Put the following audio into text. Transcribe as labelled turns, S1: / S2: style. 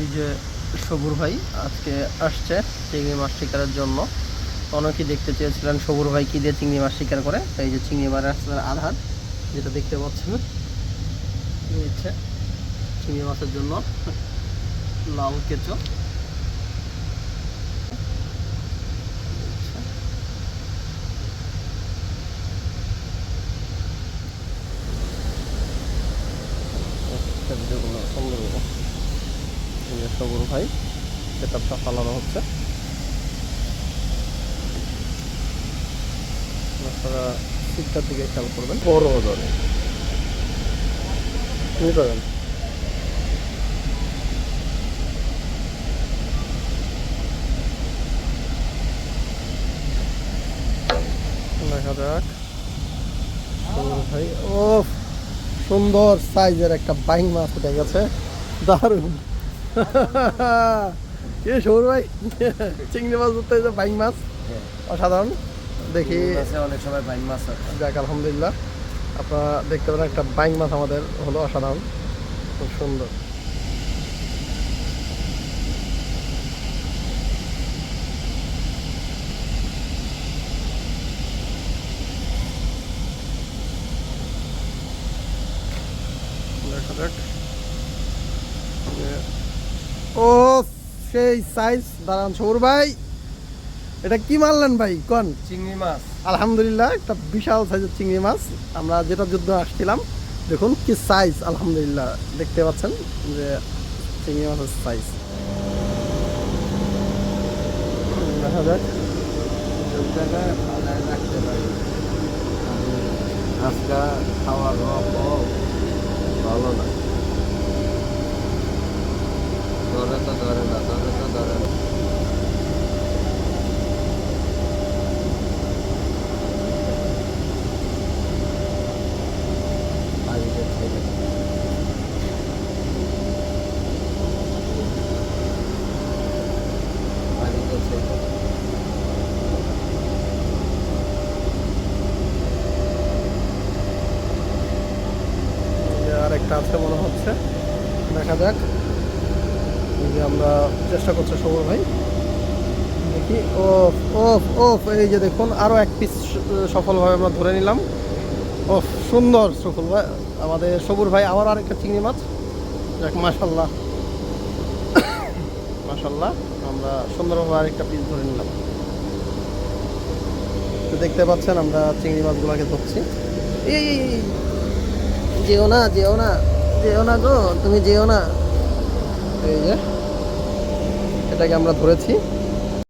S1: এই যে সবুর ভাই আজকে আসছে চিংড়ি মাছ শিকারের জন্য। অনেকেই দেখতে চেয়েছিলেন সবুর ভাই কী দিয়ে চিংড়ি মাছ শিকার করে। এই যে চিংড়ি মাছের আধার, যেটা দেখতে পাচ্ছেন। হচ্ছে চিংড়ি মাছের জন্য লাল কেঁচো। একটা ভিডিওগুলো সবুর ভাই। সেটআপটা হচ্ছে। আপনারা দিকে খেয়াল করবেন। বড় ধরে তুমি পাবেন দেখা যাক। ভাই ও সুন্দর সাইজের একটা বাইং মাছ উঠে গেছে। দারুণ। কে সৌর ভাই চিংড়ি মাছ ধরতে যে বাইং মাছ অসাধারণ। দেখি
S2: অনেক সময় বাইন মাছ
S1: যাক আলহামদুলিল্লাহ। আপনারা দেখতে পারেন একটা বাইং মাছ আমাদের হলো অসাধারণ। খুব সুন্দর। যাক। ও সেই সাইজ দাঁড়ান সৌর ভাই। এটা কি মারলেন ভাই? কন?
S2: চিংড়ি মাছ।
S1: আলহামদুলিল্লাহ একটা বিশাল সাইজের চিংড়ি মাছ। আমরা যেটা যুদ্ধ আসছিলাম দেখুন কি সাইজ আলহামদুলিল্লাহ। দেখতে পাচ্ছেন যে চিংড়ি মাছের সাইজ দেখা যাক।
S2: আজকা খাওয়া দাওয়া ভালো না ধরে তো ধরে না ধরে তো ধরে না বাড়িতে ছেড়ে দাও। বাড়িতে ছেড়ে দাও।
S1: এই যে আর একটা আছে মনে হচ্ছে। দেখা যাক। যে আমরা চেষ্টা করছি সবর ভাই। দেখি ওফ ওফ ওফ এই যে দেখুন আরও এক পিস সফলভাবে আমরা ধরে নিলাম। ওফ সুন্দর সফল ভাই আমাদের সবুর ভাই আবার আরেকটা চিংড়ি মাছ। যাক মাশাল্লাহ। মাশাল্লাহ আমরা সুন্দরভাবে আরেকটা পিস ধরে নিলাম। তো দেখতে পাচ্ছেন আমরা চিংড়ি মাছগুলোকে ধরছি। এই, যেও না যেও না যেও না গো, তুমি যেও না। এই যে, এটাকে আমরা ধরেছি।